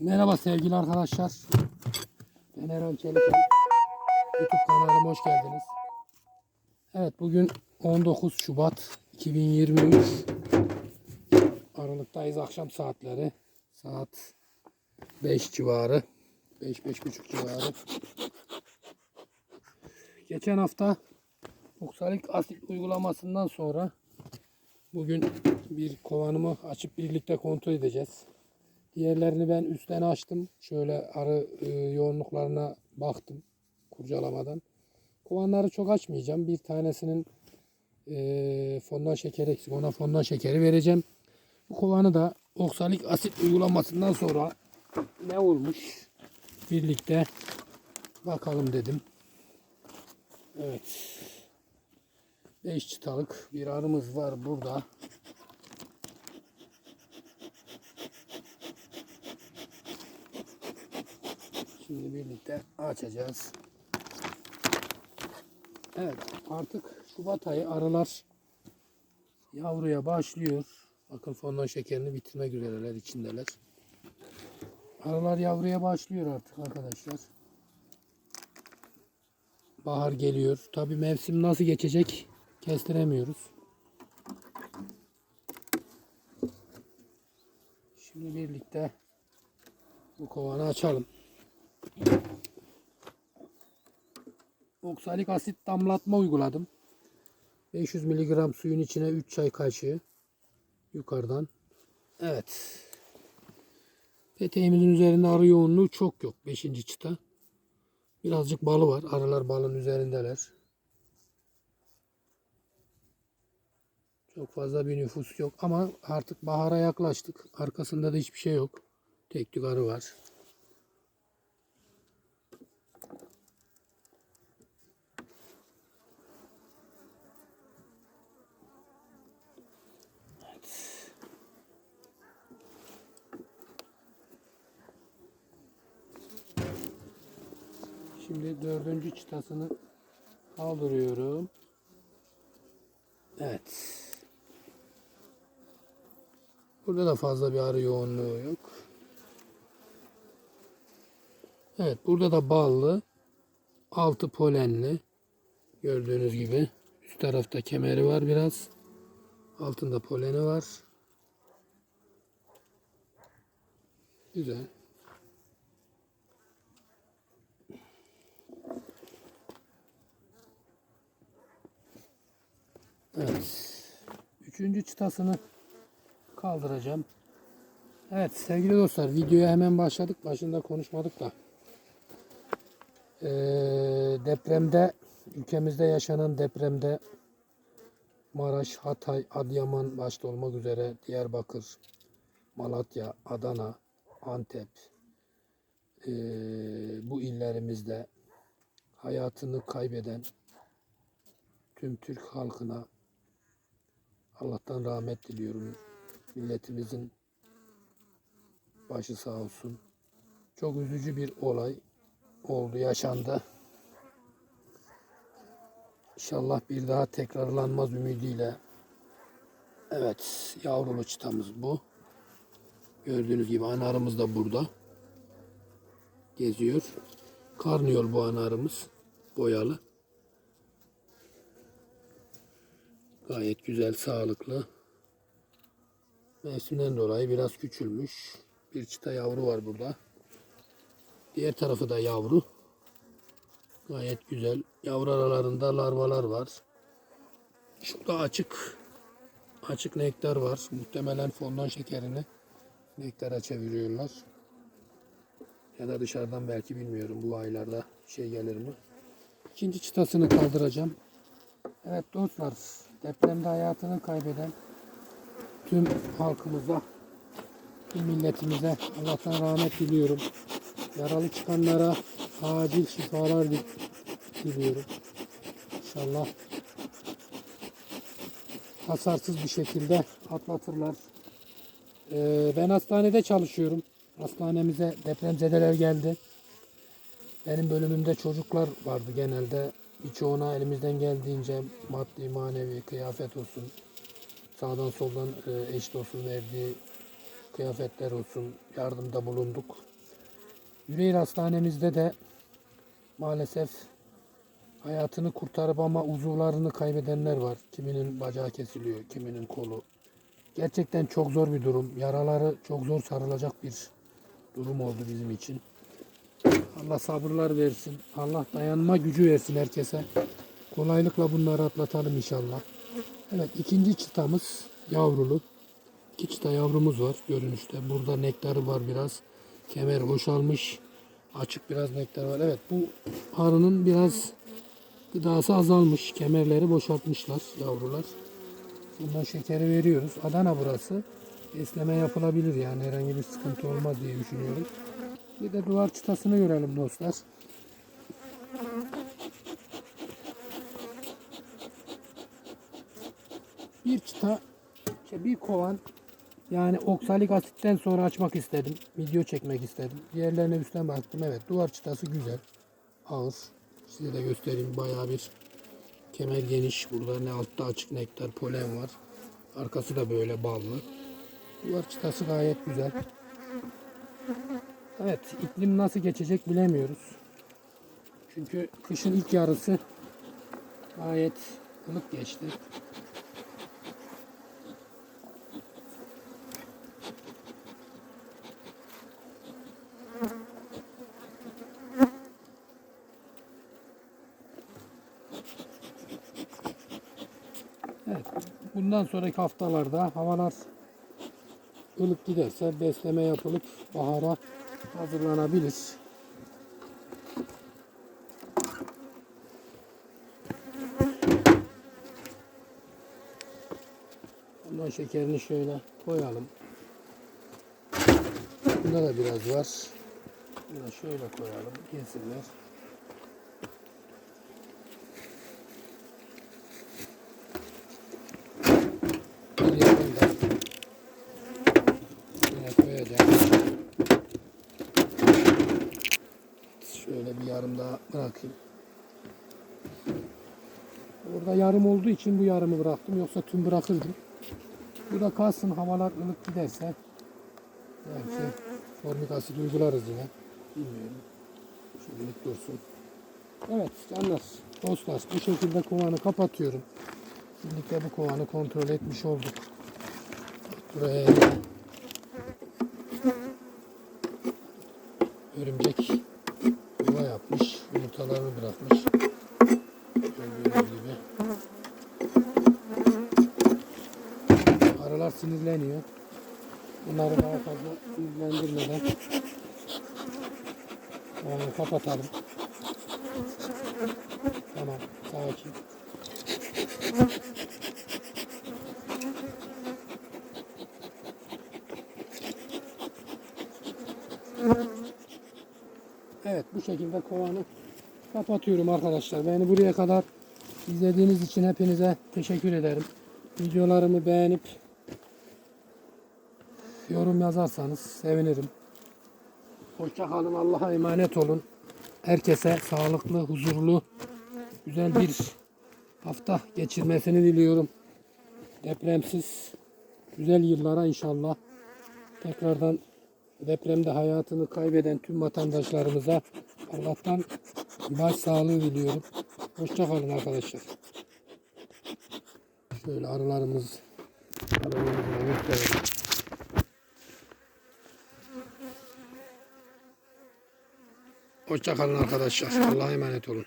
Merhaba sevgili arkadaşlar. Ben Erhan Çeliken. YouTube kanalıma hoş geldiniz. Evet bugün 19 Şubat 2023. Aralıktayız akşam saatleri. Saat 5 civarı. 5-5.30 civarı. Geçen hafta oksalik asit uygulamasından sonra bugün bir kovanımı açıp birlikte kontrol edeceğiz. Diğerlerini ben üstten açtım. Şöyle arı e, yoğunluklarına baktım kurcalamadan. Kovanları çok açmayacağım. Bir tanesinin e, fondan şekeri eksik. Ona fondan şekeri vereceğim. Bu kovanı da oksalik asit uygulamasından sonra ne olmuş birlikte bakalım dedim. Evet. 5 çıtalık bir arımız var burada. Şimdi birlikte açacağız. Evet artık Şubat ayı arılar yavruya başlıyor. Bakın fondan şekerini bitirmek üzereler içindeler. Arılar yavruya başlıyor artık arkadaşlar. Bahar geliyor. Tabi mevsim nasıl geçecek kestiremiyoruz. Şimdi birlikte bu kovanı açalım. Oksalik asit damlatma uyguladım. 500 mg suyun içine 3 çay kaşığı yukarıdan. Evet. Peteğimizin üzerinde arı yoğunluğu çok yok. 5. çıta. Birazcık balı var. Arılar balın üzerindeler. Çok fazla bir nüfus yok ama artık bahara yaklaştık. Arkasında da hiçbir şey yok. Tek tük arı var. Şimdi dördüncü çıtasını kaldırıyorum. Evet. Burada da fazla bir arı yoğunluğu yok. Evet burada da ballı. Altı polenli. Gördüğünüz gibi. Üst tarafta kemeri var biraz. Altında poleni var. Güzel. Üçüncü çıtasını kaldıracağım. Evet sevgili dostlar videoya hemen başladık. Başında konuşmadık da. Ee, depremde ülkemizde yaşanan depremde Maraş, Hatay, Adıyaman başta olmak üzere Diyarbakır, Malatya, Adana, Antep ee, bu illerimizde hayatını kaybeden tüm Türk halkına Allah'tan rahmet diliyorum. Milletimizin başı sağ olsun. Çok üzücü bir olay oldu, yaşandı. İnşallah bir daha tekrarlanmaz ümidiyle. Evet, yavrulu çıtamız bu. Gördüğünüz gibi anarımız da burada. Geziyor. Karnıyor bu anarımız. Boyalı. Gayet güzel, sağlıklı. Mevsimden dolayı biraz küçülmüş. Bir çıta yavru var burada. Diğer tarafı da yavru. Gayet güzel. Yavru aralarında larvalar var. Şurada açık açık nektar var. Muhtemelen fondan şekerini nektara çeviriyorlar. Ya da dışarıdan belki bilmiyorum bu aylarda şey gelir mi. İkinci çıtasını kaldıracağım. Evet dostlar depremde hayatını kaybeden tüm halkımıza, tüm milletimize Allah'tan rahmet diliyorum. Yaralı çıkanlara acil şifalar di- diliyorum. İnşallah hasarsız bir şekilde atlatırlar. Ee, ben hastanede çalışıyorum. Hastanemize depremzedeler geldi. Benim bölümümde çocuklar vardı genelde. Birçoğuna elimizden geldiğince maddi, manevi, kıyafet olsun, sağdan soldan e, eş dostun verdiği kıyafetler olsun yardımda bulunduk. Yüreğir Hastanemizde de maalesef hayatını kurtarıp ama uzuvlarını kaybedenler var. Kiminin bacağı kesiliyor, kiminin kolu. Gerçekten çok zor bir durum. Yaraları çok zor sarılacak bir durum oldu bizim için. Allah sabırlar versin. Allah dayanma gücü versin herkese. Kolaylıkla bunları atlatalım inşallah. Evet ikinci çıtamız yavrulu. İki çıta yavrumuz var görünüşte. Burada nektarı var biraz. Kemer boşalmış. Açık biraz nektar var. Evet bu arının biraz gıdası azalmış. Kemerleri boşaltmışlar yavrular. Bundan şekeri veriyoruz. Adana burası. Besleme yapılabilir yani herhangi bir sıkıntı olmaz diye düşünüyorum. Bir de duvar çıtasını görelim dostlar. Bir çıta, işte bir kovan yani oksalik asitten sonra açmak istedim. Video çekmek istedim. Diğerlerine üstten baktım. Evet duvar çıtası güzel. Ağır. Size de göstereyim. Bayağı bir kemer geniş. Burada ne altta açık nektar polen var. Arkası da böyle ballı. Duvar çıtası gayet güzel. Evet iklim nasıl geçecek bilemiyoruz. Çünkü kışın ilk yarısı gayet ılık geçti. Evet, bundan sonraki haftalarda havalar ılık giderse besleme yapılıp bahara hazırlanabilir. Bundan şekerini şöyle koyalım. Bunda da biraz var. Bunu şöyle koyalım. Yesinler. Bir yarım da yine koyacağım. Şöyle bir yarım daha bırakayım. Orada yarım olduğu için bu yarımı bıraktım. Yoksa tüm bırakırdım. Bu da kalsın havalar ılık giderse belki formik asit uygularız yine. Bilmiyorum. Şimdilik dursun. Evet canlar, dostlar bu şekilde kovanı kapatıyorum. Birlikte bu kovanı kontrol etmiş olduk. Buraya örümcek Sinirleniyor. Bunları daha fazla sinirlendirmeden kovanı kapatalım. Tamam, sakin. Evet bu şekilde kovanı kapatıyorum arkadaşlar. Beni buraya kadar izlediğiniz için hepinize teşekkür ederim. Videolarımı beğenip yorum yazarsanız sevinirim. Hoşça kalın. Allah'a emanet olun. Herkese sağlıklı, huzurlu, güzel bir hafta geçirmesini diliyorum. Depremsiz güzel yıllara inşallah. Tekrardan depremde hayatını kaybeden tüm vatandaşlarımıza Allah'tan baş sağlığı diliyorum. Hoşça kalın arkadaşlar. Şöyle arılarımız arılarımızı gösterelim. Hoşça kalın arkadaşlar. Allah'a emanet olun.